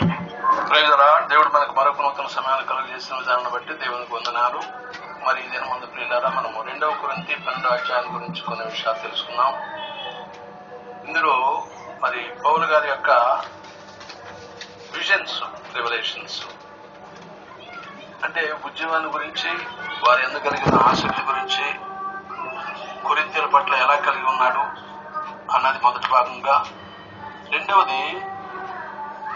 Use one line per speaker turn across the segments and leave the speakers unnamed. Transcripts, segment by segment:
ప్రైజరా దేవుడు మనకు మరొక నూతన సమయాన్ని కలుగజేసిన విధానం బట్టి దేవునికి వందనాలు. మరి ఈ ముందు ప్రియులారా మనము రెండవ కొరింతి పన్నెండో అధ్యాయం గురించి కొన్ని విషయాలు తెలుసుకున్నాం ఇందులో మరి పౌలు గారి యొక్క విజన్స్ రివలేషన్స్ అంటే ఉద్యమాన్ని గురించి వారి ఎందుకు కలిగిన ఆసక్తి గురించి కొరింతల పట్ల ఎలా కలిగి ఉన్నాడు అన్నది మొదటి భాగంగా. రెండవది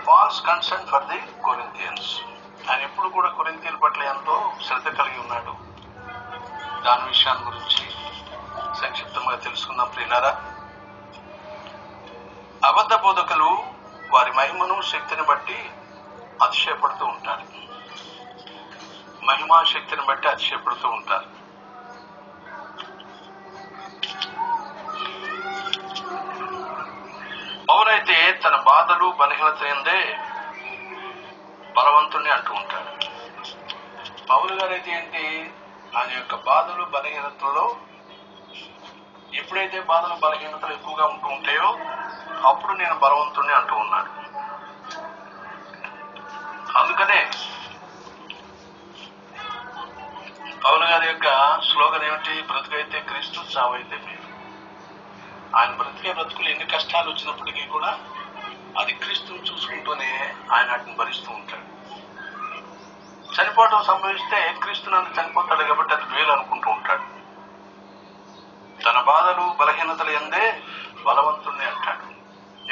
false concern for the Corinthians ఆయన ఎప్పుడు కూడా కొరింతియన్ పట్ల ఎంతో శ్రద్ధ కలిగి ఉన్నాడు. దాని విషయాన్ని గురించి సంక్షిప్తంగా తెలుసుకుందాం ప్రియులారా. అబద్ధ బోధకులు వారి మహిమను శక్తిని బట్టి అతిశయపడుతూ ఉంటారు. మహిమా శక్తిని బట్టి అతిశయపడుతూ ఉంటారు. ఎవరైతే తన బాధలు బలహీనత ఎందే బలవంతుణ్ణి అంటూ ఉంటాడు. పౌలు గారైతే ఏంటి? ఆయన యొక్క బాధలు బలహీనతలో ఎప్పుడైతే బాధలు బలహీనతలు ఎక్కువగా ఉంటూ ఉంటాయో అప్పుడు నేను బలవంతుణ్ణి అంటూ ఉన్నాను. అందుకనే పౌలు గారి యొక్క స్లోగన్ ఏమిటి? బ్రతుకైతే క్రీస్తు చావైతే మీరు. ఆయన బ్రతుకులు ఎన్ని కష్టాలు వచ్చినప్పటికీ కూడా అది క్రీస్తుని చూసుకుంటూనే ఆయన వాటిని భరిస్తూ ఉంటాడు. చనిపోవటం సంభవిస్తే క్రీస్తునందు చనిపోతాడు కాబట్టి అది వేలు అనుకుంటూ ఉంటాడు. తన బాధలు బలహీనతలు ఎందే బలవంతుణ్ణి అంటాడు.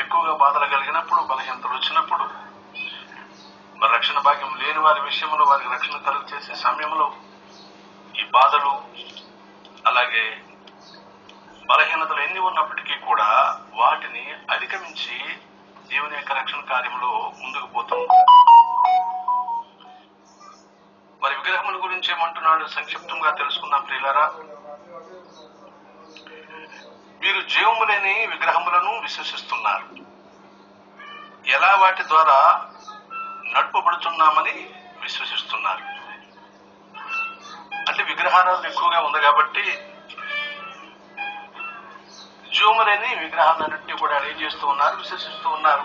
ఎక్కువగా బాధలు కలిగినప్పుడు బలహీనతలు వచ్చినప్పుడు మరి రక్షణ భాగ్యం లేని వారి విషయంలో వారికి రక్షణ కలుగు చేసే సమయంలో ఈ బాధలు అలాగే బలహీనతలు ఎన్ని ఉన్నప్పటికీ కూడా వాటిని అధిగమించి దేవుని యొక్క రక్షణ కార్యంలో ముందుకు పోతుంది మరి విగ్రహముల గురించి ఏమంటున్నాడు సంక్షిప్తంగా తెలుసుకుందాం ప్రియులారా. మీరు జీవము లేని విగ్రహములను విశ్వసిస్తున్నారు. ఎలా వాటి ద్వారా నడుపబడుతున్నామని విశ్వసిస్తున్నారు. అంటే విగ్రహారాధన ఎక్కువగా ఉంది కాబట్టి జీవములేని విగ్రహాలన్నింటినీ కూడా ఏం చేస్తూ ఉన్నారు విశ్వసిస్తూ ఉన్నారు.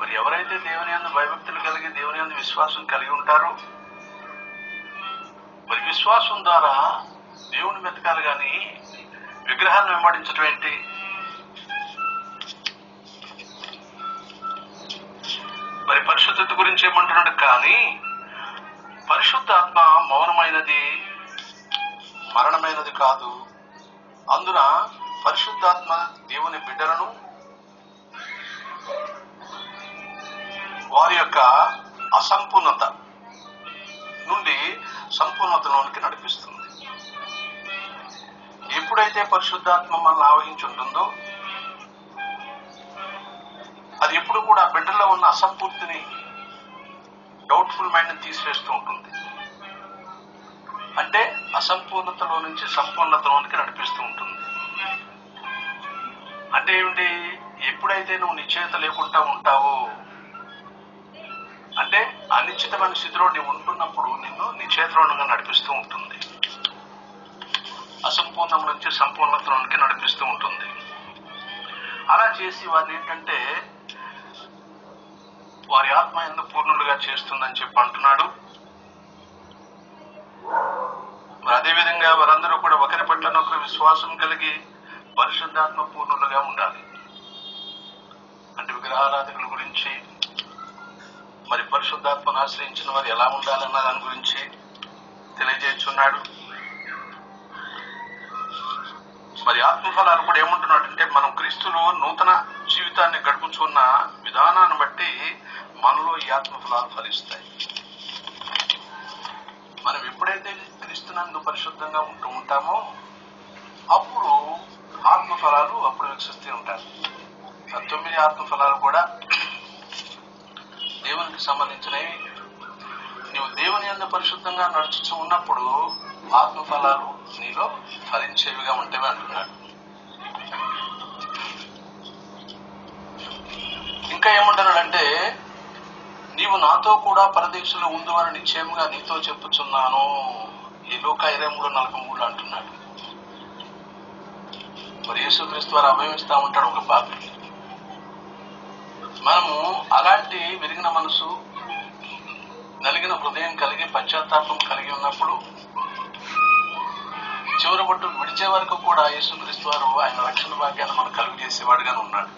మరి ఎవరైతే దేవుని అందు భయభక్తులు కలిగి దేవుని అందు విశ్వాసం కలిగి ఉంటారో మరి విశ్వాసం ద్వారా దేవుని వెతకాలి కానీ విగ్రహాలను వెంబడించడం ఏంటి? మరి పరిశుద్ధత గురించి ఏమంటున్నాడు? కానీ పరిశుద్ధాత్మ మౌనమైనది మరణమైనది కాదు. అందున పరిశుద్ధాత్మ దేవుని బిడ్డలను వారి యొక్క అసంపూర్ణత నుండి సంపూర్ణతలోనికి నడిపిస్తుంది. ఎప్పుడైతే పరిశుద్ధాత్మ మనల్ని ఆవహించి ఉంటుందో అది ఎప్పుడు కూడా బిడ్డలో ఉన్న అసంపూర్తిని డౌట్ఫుల్ మైండ్ తీసివేస్తూ ఉంటుంది. అంటే అసంపూర్ణతలో నుంచి సంపూర్ణతలోనికి నడిపిస్తూ ఉంటుంది. అంటే ఏమిటి? ఎప్పుడైతే నువ్వు నిశ్చయత లేకుండా ఉంటావో అంటే అనిశ్చితమైన స్థితిలో నీవు ఉంటున్నప్పుడు నిన్ను నిశ్చయతలోనంగా నడిపిస్తూ ఉంటుంది. అసంపూర్ణం నుంచి సంపూర్ణత్వానికి నడిపిస్తూ ఉంటుంది. అలా చేసి వారిని ఏంటంటే వారి ఆత్మ ఎందుకు పూర్ణులుగా చేస్తుందని చెప్పి అంటున్నాడు. అదేవిధంగా వారందరూ కూడా ఒకరి పట్ల విశ్వాసం కలిగి పరిశుద్ధాత్మ పూర్ణులుగా ఉండాలి. అంటే విగ్రహారాధకుల గురించి మరి పరిశుద్ధాత్మను ఆశ్రయించిన వారు ఎలా ఉండాలన్న దాని గురించి తెలియజేస్తున్నాడు. మరి ఆత్మఫలాలు కూడా ఏమంటున్నాడంటే మనం క్రీస్తులో నూతన జీవితాన్ని గడుపుచున్న విధానాన్ని బట్టి మనలో ఈ ఆత్మఫలాలు ఫలిస్తాయి. మనం ఎప్పుడైతే క్రీస్తునందు పరిశుద్ధంగా ఉంటూ ఉంటామో అప్పుడు ఆత్మఫలాలు అప్పుడు వికసిస్తూ ఉంటారు. ఆ తొమ్మిది ఆత్మఫలాలు కూడా దేవునికి సంబంధించినవి. నీవు దేవుని అందు పరిశుద్ధంగా నడుచుతూ ఉన్నప్పుడు ఆత్మఫలాలు నీలో ఫలించేవిగా ఉంటేవి అంటున్నాడు. ఇంకా ఏమంటున్నాడంటే నీవు నాతో కూడా పరదేశంలో ఉండు అని నిశ్చయముగా నీతో చెప్పుచున్నాను. ఈ లోక ఇరవై మూడు నలభై మూడు అంటున్నాడు. మరి యేసుక్రీస్తు వారు అభయమిస్తా ఉంటాడు ఒక పాపి మనము అలాంటి విరిగిన మనసు నలిగిన హృదయం కలిగి పశ్చాత్తాపం కలిగి ఉన్నప్పుడు చివరి పట్టు విడిచే వరకు కూడా యేసుక్రీస్తు వారు ఆయన రక్షణ భాగ్యాన్ని మనకు కలుగు చేసేవాడుగానే ఉన్నాడు.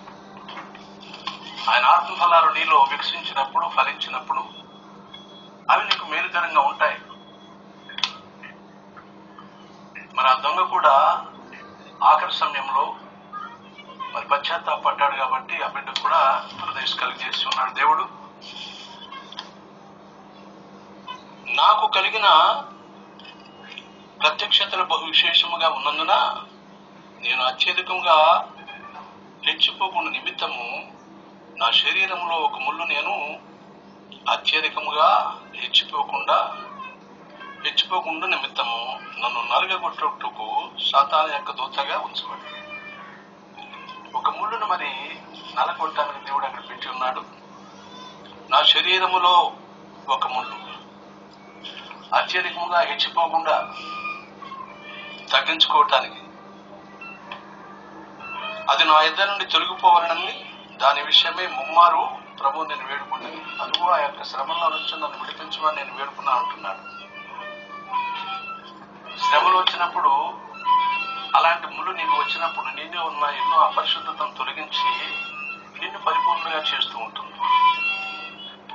ఆయన ఆత్మఫలాలు నీలో వికసించినప్పుడు ఫలించినప్పుడు అవి నీకు మేలుకరంగా ఉంటాయి. మరి ఆ దొంగ కూడా ఆఖరి సమయంలో మరి పశ్చాత్తాపడ్డాడు కాబట్టి ఆ బిడ్డకు కూడా ప్రదేశ్ కలిగేసి ఉన్నాడు దేవుడు. నాకు కలిగిన ప్రత్యక్షతలు బహు విశేషముగా ఉన్నందున నేను అత్యధికంగా హెచ్చిపోకుండా నిమిత్తము నా శరీరంలో ఒక ముళ్ళు నేను అత్యధికముగా హెచ్చిపోకుండా హెచ్చిపోకుండా నిమిత్తము నన్ను నలగగొట్టుటకు సాతాను యొక్క దూతగా ఉంచబడి ఒక ముళ్ళును మరి నలగొట్టడానికి దేవుడు అక్కడ పెట్టి ఉన్నాడు. నా శరీరములో ఒక ముళ్ళు అత్యధికంగా హెచ్చిపోకుండా తగ్గించుకోవటానికి. అది నా ఇద్దరు నుండి తొలగిపోవాలని దాని విషయమే ముమ్మారు ప్రభు నేను వేడుకున్నది అందుకు ఆ యొక్క శ్రమంలో నుంచి నన్ను విడిపించమని నేను వేడుకున్నా అంటున్నాడు. శ్రమలు వచ్చినప్పుడు అలాంటి ముళ్ళు నీకు వచ్చినప్పుడు నిన్ను ఉన్న ఎన్నో అపరిశుద్ధతను తొలగించి నిన్ను పరిపూర్ణంగా చేస్తూ ఉంటుంది.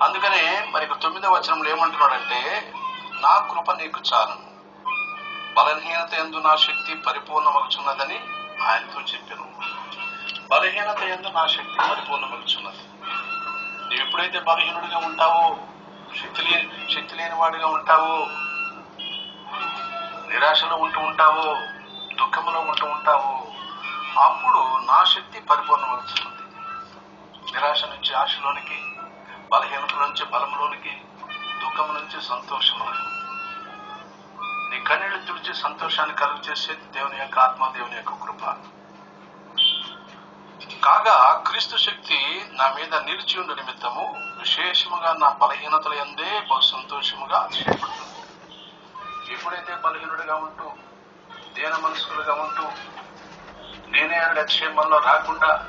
అందుకనే మరి తొమ్మిదవ వచనంలో ఏమంటున్నాడంటే నా కృప నీకు చాలు. బలహీనత ఎందు నా శక్తి పరిపూర్ణమగుచున్నదని ఆయనతో చెప్పాను. బలహీనత ఎందు నా శక్తి పరిపూర్ణమగుచున్నది. నువ్వు ఎప్పుడైతే బలహీనుడిగా ఉంటావో శక్తి లేని శక్తి లేని వాడిగా ఉంటావో నిరాశలో ఉంటూ ఉంటావో దుఃఖంలో ఉంటూ ఉంటావో అప్పుడు నా శక్తి పరిపూర్ణమవుతుంది నిరాశ నుంచి ఆశలోనికి బలహీనత నుంచి బలంలోనికి దుఃఖం నుంచి సంతోషంలోకి నీ కన్నీళ్ళు తుడిచి సంతోషాన్ని కలుగు చేసేది దేవుని యొక్క ఆత్మ దేవుని యొక్క కృప. కాగా క్రీస్తు శక్తి నా మీద నిలిచి ఉండు నిమిత్తము విశేషముగా నా బలహీనతల ఎందే బహు సంతోషముగా ఎప్పుడైతే బలహీనుడిగా ఉంటూ దీన మనసులుగా ఉంటూ నేనే అనే రాకుండా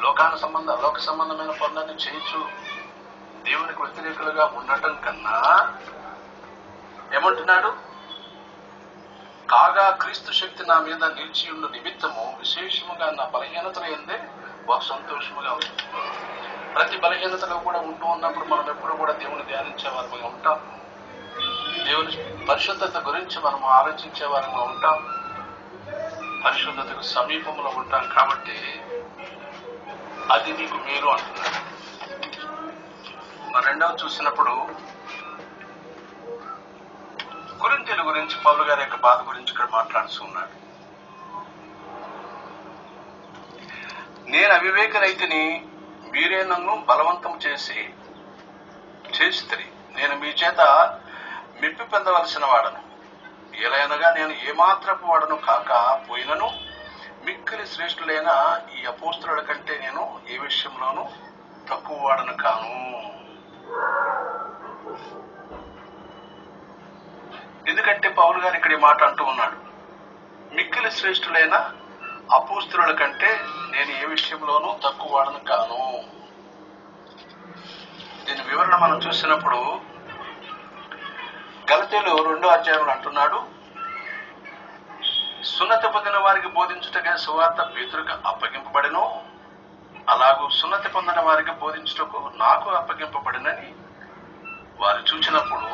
లోకాన సంబంధ లోక సంబంధమైన పనులను చేయొచ్చు దేవునికి వ్యతిరేకులుగా ఉండటం కన్నా ఏమంటున్నాడు? కాగా క్రీస్తు శక్తి నా మీద నిలిచి ఉన్న నిమిత్తము విశేషముగా నా బలహీనతలు ఏందే బహు సంతోషముగా ఉంది. ప్రతి బలహీనతలో కూడా ఉంటూ ఉన్నప్పుడు మనం ఎప్పుడు కూడా దేవుని ధ్యానించే వారిగా ఉంటాం దేవుని పరిశుద్ధత గురించి మనం ఆలోచించే వారంగా ఉంటాం. పరిశుద్ధతకు సమీపంలో ఉంటాం కాబట్టి అది నీకు మేలు అంటున్నాడు రెండవ చూసినప్పుడు గురింతెలు గురించి పౌలు గారి యొక్క బాధ గురించి ఇక్కడ మాట్లాడుతూ ఉన్నాడు. నేను అవివేక రైతుని మీరే నన్ను బలవంతం చేసి చేస్త్రీ. నేను మీ చేత మెప్పి పొందవలసిన వాడను. ఎలయనగా నేను ఏమాత్రపు వాడను కాక పోయినను. మిక్కిలి శ్రేష్ఠులైన ఈ అపోస్తుల కంటే నేను ఏ విషయంలోనూ తక్కువ వాడను కాను. ఎందుకంటే పౌలు గారు ఇక్కడ మాట అంటూ ఉన్నాడు. మిక్కిలి శ్రేష్ఠులైన అపూస్తుల కంటే నేను ఏ విషయంలోనూ తక్కువ వాడను కాను. దీని వివరణ మనం చూసినప్పుడు గలతీలు రెండో అధ్యాయంలో అంటున్నాడు సున్నతి పొందిన వారికి బోధించుటగా సువార్త పేతురుగా అప్పగింపబడను. అలాగూ సున్నతి పొందిన వారికి బోధించుటకు నాకు అప్పగింపబడినని వారు చూచినప్పుడు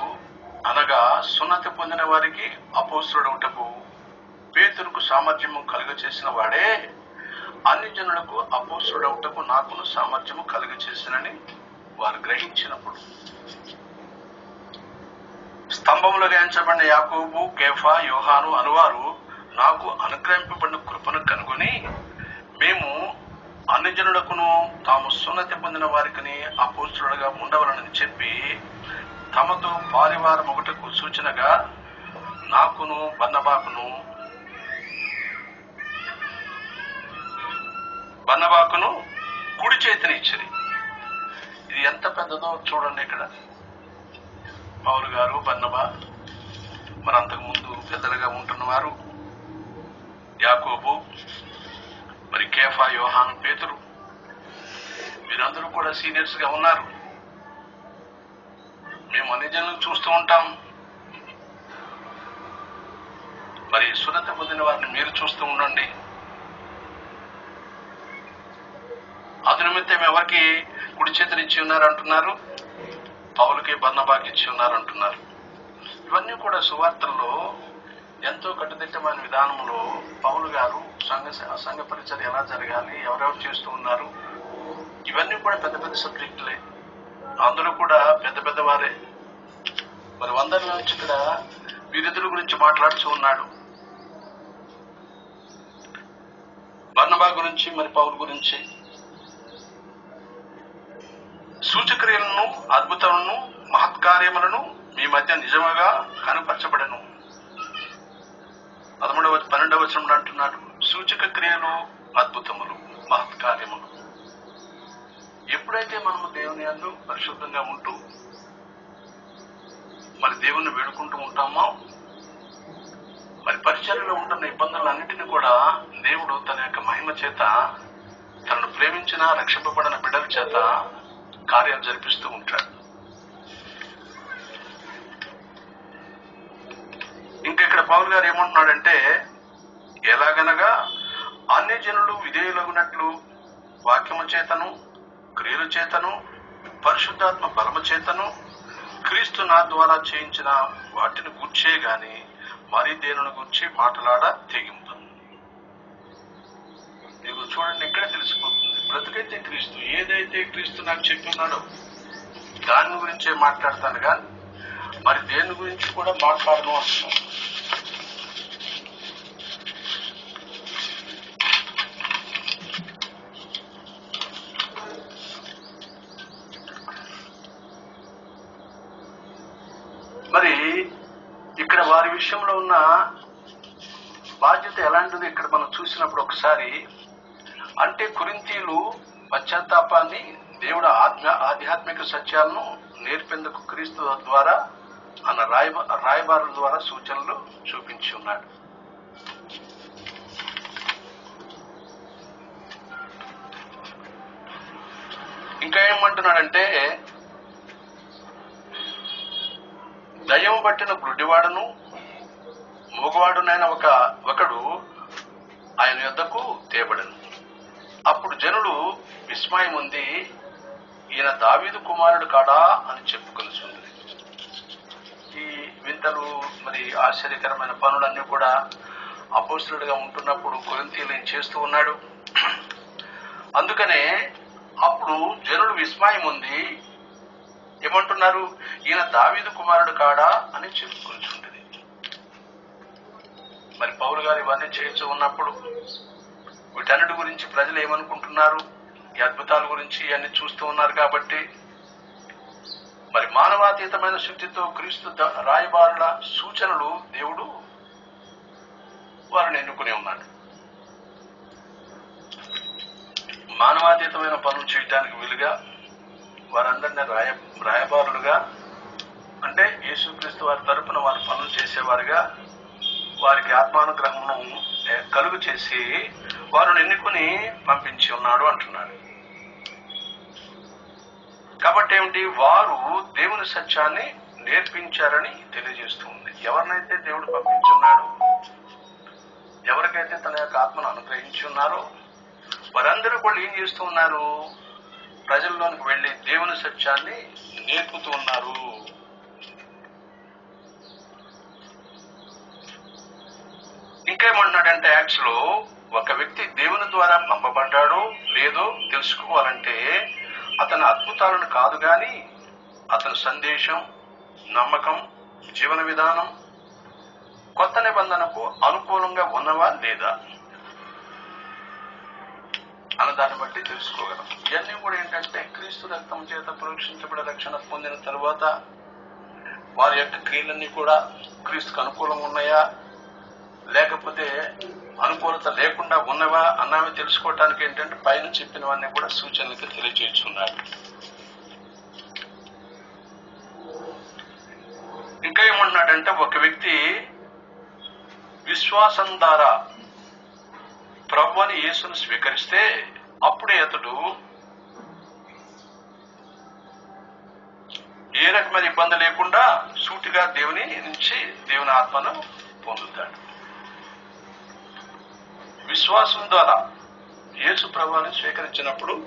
అనగా సున్నతి పొందిన వారికి అపోస్తుడవుటకు పేతురుకు సామర్థ్యము కలుగ చేసిన వాడే అన్ని జనులకు అపోస్తుడవుటకు నాకును సామర్థ్యము కలుగ చేసినని వారు గ్రహించినప్పుడు. స్తంభములో గాయించబడిన యాకోబు కేఫా యోహాను అనువారు నాకు అనుగ్రహింపబడిన కృపను కనుగొని మేము అన్యజనులకును తాము సున్నతి పొందిన వారికి అపోస్తులుగా ఉండవలనని చెప్పి తమతో పారివారం ఒకటకు సూచనగా నాకును బన్నబాకును బన్నబాకును కుడి చేతిని ఇచ్చింది ఇది ఎంత పెద్దదో చూడండి ఇక్కడ. పౌలు గారు బన్నబా మరి ముందు పెద్దలుగా ఉంటున్నవారు యాకోబు మరి కేఫా యోహాను పేతురు. మీరందరూ కూడా సీనియర్స్గా ఉన్నారు. మేము అన్ని చూస్తూ ఉంటాం. మరి సున్నత పొందిన వారిని మీరు చూస్తూ ఉండండి. అదునిమిత్తం ఎవరికి కుడి చేతినిచ్చి ఇచ్చి ఉన్నారు అంటున్నారు పౌలకి బర్ణబాకి ఇచ్చి ఉన్నారు అంటున్నారు ఇవన్నీ కూడా సువార్తల్లో ఎంతో కట్టుదిట్టమైన విధానంలో పౌలు గారు సంఘ సంఘ పరిచయం ఎలా జరగాలి ఎవరెవరు చేస్తూ ఉన్నారు ఇవన్నీ కూడా పెద్ద పెద్ద సబ్జెక్టులే. అందరూ కూడా పెద్ద పెద్ద వారే. మరి వందల నుంచి ఇక్కడ వీరిద్దరి గురించి మాట్లాడుతూ ఉన్నాడు. బర్ణబా గురించి మరి పౌరు గురించి సూచక్రియలను అద్భుతములను మహత్కార్యములను మీ మధ్య నిజముగా కనపరచబడను. పదమూడవ పన్నెండవ వచనంలో అంటున్నాడు. సూచక క్రియలు అద్భుతములు మహత్కార్యములు. ఎప్పుడైతే మనము దేవుని అందు పరిశుద్ధంగా ఉంటూ మరి దేవుణ్ణి వేడుకుంటూ ఉంటామో మరి పరిచర్యలో ఉంటున్న ఇబ్బందులన్నింటినీ కూడా దేవుడు తన యొక్క మహిమ చేత తనను ప్రేమించిన రక్షింపబడిన బిడ్డల చేత కార్యాలు జరిపిస్తూ ఉంటాడు. ఇంకా ఇక్కడ పౌల్ గారు ఏమంటున్నాడంటే ఎలాగనగా అన్ని జనులు విధేయులగునట్లు వాక్యము చేతను క్రియల చేతను పరిశుద్ధాత్మ బలము చేతను క్రీస్తు నా ద్వారా చేయించిన వాటిని గూర్చే గాని మరి దేనిని గురించి మాట్లాడ తెగింపు. మీకు చూడండి ఇక్కడే తెలిసిపోతుంది. బ్రతుకైతే క్రీస్తు ఏదైతే క్రీస్తు నాకు చెప్తున్నాడో దాని గురించే మాట్లాడతాను కానీ మరి దేని గురించి కూడా మాట్లాడను అంటున్నాను మరి ఇక్కడ వారి విషయంలో ఉన్న బాధ్యత ఎలాంటిది ఇక్కడ మనం చూసినప్పుడు ఒకసారి అంటే కురింతీలు పశ్చాత్తాపాన్ని దేవుడు ఆత్మ ఆధ్యాత్మిక సత్యాలను నేర్పేందుకు క్రీస్తు ద్వారా అన్న రాయ రాయబారుల ద్వారా సూచనలు చూపించి ఉన్నాడు. ఇంకా ఏమంటున్నాడంటే దయము పట్టిన గుడ్డివాడును మూగవాడునైన ఒక ఒకడు ఆయన యొద్దకు తేబడను. విస్మయం ఉంది. ఈయన దావీదు కుమారుడు కాడా అని చెప్పుకొని ఈ వింతలు మరి ఆశ్చర్యకరమైన పనులన్నీ కూడా అపోసులుడిగా ఉంటున్నప్పుడు కొరింతీలు ఏం చేస్తూ ఉన్నాడు? అందుకనే అప్పుడు జనుడు విస్మయం ఉంది. ఏమంటున్నారు? ఈయన దావీదు కుమారుడు కాడా అని చెప్పుకుంటుంటది మరి పౌరు గారు ఇవన్నీ చేయొచ్చు ఉన్నప్పుడు వీటన్నిటి గురించి ప్రజలు ఏమనుకుంటున్నారు? ఈ అద్భుతాల గురించి ఇవన్నీ చూస్తూ ఉన్నారు కాబట్టి మరి మానవాతీతమైన శక్తితో క్రీస్తు రాయబారుల సూచనలు దేవుడు వారిని ఎన్నుకునే ఉన్నాడు. మానవాతీతమైన పనులు చేయటానికి వీలుగా వారందరినీ రాయ రాయబారులుగా అంటే యేసుక్రీస్తు వారి తరపున వారి పనులు చేసేవారుగా వారికి ఆత్మానుగ్రహమును కలుగు చేసి వారిని ఎన్నుకుని పంపించి ఉన్నాడు అంటున్నాడు. కాబట్టి ఏమిటి? వారు దేవుని సత్యాన్ని నేర్పించారని తెలియజేస్తుంది. ఎవరినైతే దేవుడు పంపించున్నాడు ఎవరికైతే తన యొక్క ఆత్మను అనుగ్రహించి ఉన్నారో వారందరూ కూడా ఏం చేస్తూ ఉన్నారు? ప్రజల్లోనికి వెళ్ళి దేవుని సత్యాన్ని నేర్పుతూ ఉన్నారు. ఇంకేమంటున్నాడంటే యాక్ట్స్లో ఒక వ్యక్తి దేవుని ద్వారా పంపబడ్డాడో లేదో తెలుసుకోవాలంటే అతని అద్భుతాలను కాదు గాని అతని సందేశం నమ్మకం జీవన విధానం కొత్త నిబంధనకు అనుకూలంగా ఉన్నవా లేదా అన్న దాన్ని బట్టి తెలుసుకోగలం. ఇవన్నీ కూడా ఏంటంటే క్రీస్తు రక్తం చేత పరీక్షించబడే రక్షణ పొందిన తరువాత వారి యొక్క క్రియలన్నీ కూడా క్రీస్తుకు అనుకూలంగా ఉన్నాయా? లేకపోతే అనుకూలత లేకుండా ఉన్నవా అన్నవి తెలుసుకోవటానికి ఏంటంటే పైన చెప్పినవన్నీ కూడా సూచనలకి తెలియజేస్తున్నారు ఇంకా ఏమంటున్నాడంటే ఒక వ్యక్తి విశ్వాసం ద్వారా ప్రభు అని యేసును స్వీకరిస్తే అప్పుడే అతడు ఏ రకమైన ఇబ్బంది లేకుండా సూటిగా దేవుని నుంచి దేవుని ఆత్మను పొందుతాడు. విశ్వాసం ద్వారా యేసు ప్రభాని స్వీకరించినప్పుడు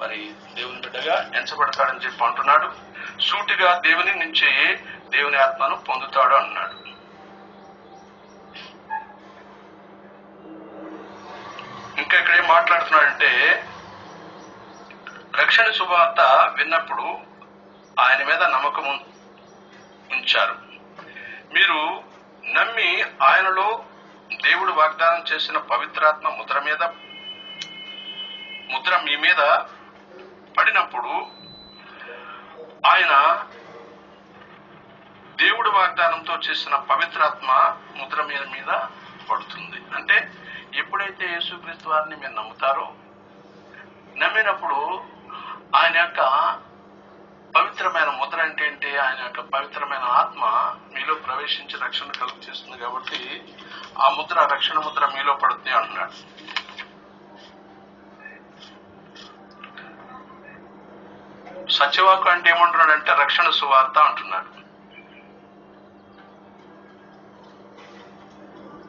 మరి దేవుని బిడ్డగా ఎంచబడతాడని చెప్పి అంటున్నాడు. సూటిగా దేవుని నుంచి దేవుని ఆత్మను పొందుతాడు అన్నాడు. ఇంకా ఇక్కడ ఏం మాట్లాడుతున్నాడంటే రక్షణ శుభార్త విన్నప్పుడు ఆయన మీద నమ్మకం ఉం- ఉంచారు. మీరు నమ్మి ఆయనలో దేవుడు వాగ్దానం చేసిన పవిత్రాత్మ ముద్ర మీద ముద్ర మీ మీద పడినప్పుడు ఆయన దేవుడు వాగ్దానంతో చేసిన పవిత్రాత్మ ముద్ర మీద మీద పడుతుంది. అంటే ఎప్పుడైతే యేసుక్రీస్తు వారిని మీరు నమ్ముతారో నమ్మినప్పుడు ఆయన యొక్క పవిత్రమైన ముద్ర అంటే ఏంటి? ఆయన యొక్క పవిత్రమైన ఆత్మ మీలో ప్రవేశించి రక్షణ కలుగు చేస్తుంది కాబట్టి ఆ ముద్ర రక్షణ ముద్ర మీలో పడుతుంది అంటున్నాడు. సత్యవాకు అంటే ఏమంటున్నాడంటే రక్షణ సువార్త అంటున్నాడు.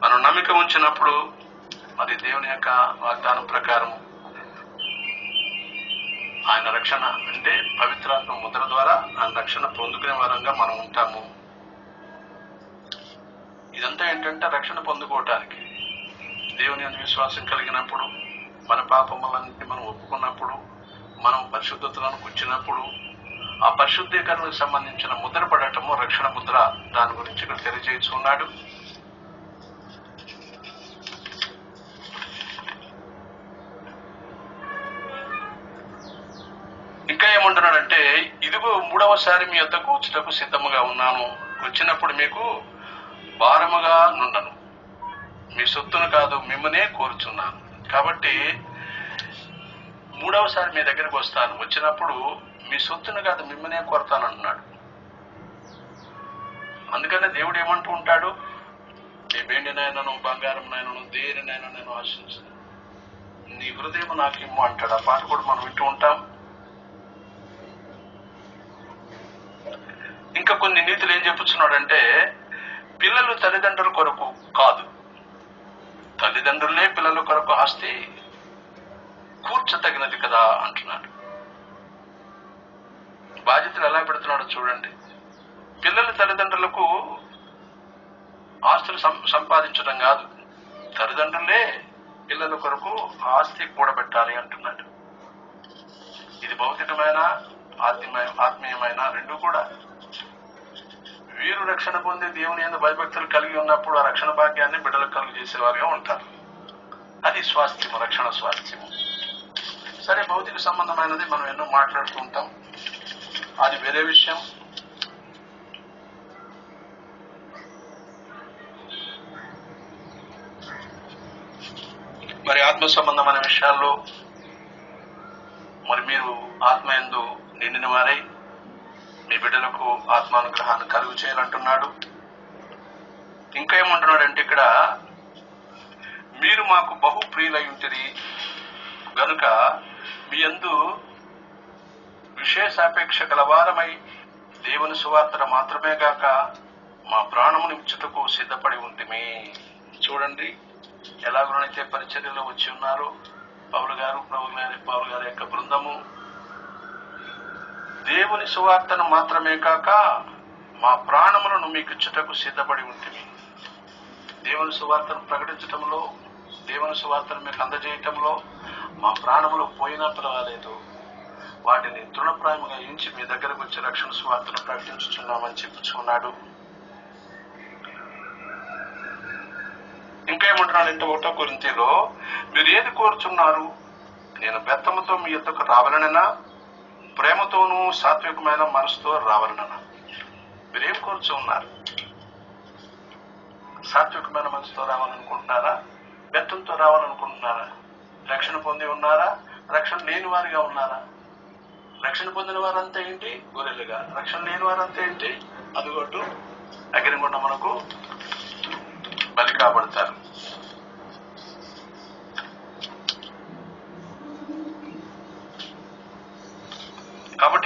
మనం నమ్మిక ఉంచినప్పుడు మరి దేవుని యొక్క వాగ్దానం ప్రకారం ఆయన రక్షణ అంటే పవిత్రాత్మ ముద్ర ద్వారా ఆయన రక్షణ పొందుకునే వారంగా మనం ఉంటాము. ఇదంతా ఏంటంటే రక్షణ పొందుకోవటానికి. దేవుని అందు విశ్వాసం కలిగినప్పుడు మన పాపములన్నింటి మనం ఒప్పుకున్నప్పుడు మనం పరిశుద్ధతలను కూర్చున్నప్పుడు ఆ పరిశుద్ధీకరణకు సంబంధించిన ముద్ర పడటము రక్షణ ముద్ర. దాని గురించి ఇక్కడ తెలియజేస్తున్నాడు. ఇంకా ఏమంటున్నాడంటే ఇదిగో మూడవసారి మీ యొద్దకు వచ్చుటకు సిద్ధముగా ఉన్నాను. వచ్చినప్పుడు మీకు భారముగా నుండను. మీ సొత్తును కాదు మిమ్మనే కోరుచున్నాను. కాబట్టి మూడవసారి మీ దగ్గరకు వస్తాను. వచ్చినప్పుడు మీ సొత్తును కాదు మిమ్మనే కోరతాను అంటున్నాడు అందుకనే దేవుడు ఏమంటూ ఉంటాడు? నీ వెండినైనాను బంగారంనైనాను దేనినైనా నేను ఆశించను. నీ హృదయం నాకు ఇమ్ము అంటాడు. ఆ పాట కూడా మనం వింటూ ఉంటాం. ఇంకా కొన్ని నీతులు ఏం చెప్పుచున్నాడంటే పిల్లలు తల్లిదండ్రుల కొరకు కాదు. తల్లిదండ్రులే పిల్లల కొరకు ఆస్తి కూర్చతగినది కదా అంటున్నాడు. బాధ్యతలు ఎలా పెడుతున్నాడో చూడండి. పిల్లల తల్లిదండ్రులకు ఆస్తులు సం- సంపాదించడం కాదు. తల్లిదండ్రులే పిల్లల కొరకు ఆస్తి కూడబెట్టాలి అంటున్నాడు. ఇది భౌతికమైన ఆత్మీయ ఆత్మీయమైన రెండు కూడా. వీరు రక్షణ పొందే దేవుని ఎందు భయభక్తులు కలిగి ఉన్నప్పుడు ఆ రక్షణ భాగ్యాన్ని బిడ్డలకు కలుగు చేసేవారుగా ఉంటారు. అది స్వాస్థ్యము రక్షణ స్వాస్థ్యము. సరే భౌతిక సంబంధమైనది మనం ఎన్నో మాట్లాడుతూ ఉంటాం. అది వేరే విషయం. మరి ఆత్మ సంబంధమైన విషయాల్లో మరి మీరు ఆత్మ ఎందు నిండిన వారై బిడ్డలకు ఆత్మానుగ్రహాన్ని కలుగు చేయాలంటున్నాడు. ఇంకా ఏమంటున్నాడంటే ఇక్కడ మీరు మాకు బహు ప్రియులై ఉంటుంది గనుక మీ యందు విశేషాపేక్ష కలవారమై దేవుని సువార్తన మాత్రమే గాక మా ప్రాణముని ఇచ్చుటకు సిద్ధపడి ఉంటిమి. చూడండి ఎలాగోనైతే పరిచర్యలో వచ్చి ఉన్నారో పౌరు గారు ప్రభు పౌరు గారి యొక్క బృందము. దేవుని సువార్తను మాత్రమే కాక మా ప్రాణములను మీకు ఇచ్చుటకు సిద్ధపడి ఉంటుంది దేవుని సువార్తను ప్రకటించటంలో దేవుని సువార్తను మీకు అందజేయటంలో మా ప్రాణములు పోయినా పర్వాలేదు వాటిని తృణప్రాయముగా ఎంచి మీ దగ్గరకు వచ్చి రక్షణ సువార్తను ప్రకటించుతున్నామని చెప్పుచున్నాడు ఇంకా ఏమంటున్నాడంటే ఒకటో గురించిలో మీరు ఏది కోరుచున్నారు? నేను బెత్తముతో మీ యొద్దకు రావాలనైనా? ప్రేమతోనూ సాత్వికమైన మనసుతో రావాలన్న మీరేం కోరుచు ఉన్నారు? సాత్వికమైన మనసుతో రావాలనుకుంటున్నారా? బెత్తంతో రావాలనుకుంటున్నారా? రక్షణ పొంది ఉన్నారా? రక్షణ లేని వారిగా ఉన్నారా? రక్షణ పొందిన వారంతా ఏంటి? గొర్రెలుగా. రక్షణ లేని వారంతా ఏంటి? అదిగొట్టు అగ్నిగుండ మనకు బలి కాబడతారు.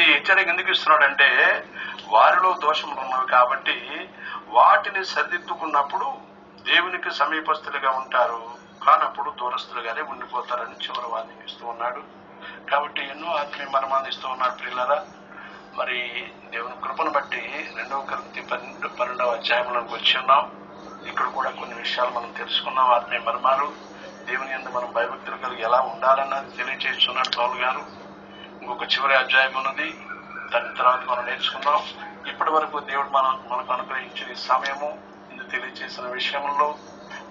కాబట్టి హెచ్చరిక ఎందుకు ఇస్తున్నాడంటే వారిలో దోషములు ఉన్నవి కాబట్టి వాటిని సరిదిద్దుకున్నప్పుడు దేవునికి సమీపస్తులుగా ఉంటారు. కానప్పుడు దూరస్తులుగానే ఉండిపోతారని చివరి వాద్యం ఇస్తూ ఉన్నాడు. కాబట్టి ఎన్నో ఆత్మీయ మర్మాన్ని ఇస్తూ ఉన్నాడు ప్రియులరా. మరి దేవుని కృపను బట్టి రెండవ కృతి పన్నెండు పన్నెండవ అధ్యాయంలోకి వచ్చి ఉన్నాం. ఇక్కడ కూడా కొన్ని విషయాలు మనం తెలుసుకున్నాం. ఆత్మీయ మర్మాలు దేవుని ఎందు మనం భయభక్తులు కలిగి ఎలా ఉండాలన్నది తెలియచేస్తున్నాడు పౌలు గారు. ఇంకొక చివరి అధ్యాయం ఉన్నది. దాని తర్వాత మనం నేర్చుకుందాం. ఇప్పటి వరకు దేవుడు మన మనకు అనుగ్రహించిన సమయము ఇది తెలియజేసిన విషయంలో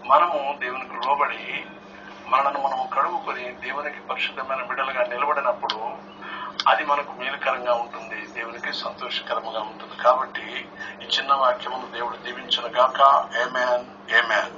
మనము దేవునికి లోబడి మనను మనము కడుగుకొని దేవునికి పరిశుద్ధమైన బిడ్డలుగా నిలబడినప్పుడు అది మనకు మేలుకరంగా ఉంటుంది దేవునికి సంతోషకరంగా ఉంటుంది. కాబట్టి ఈ చిన్న వాక్యమును దేవుడు దీవించిన గాక ఏమేన్ ఏమేన్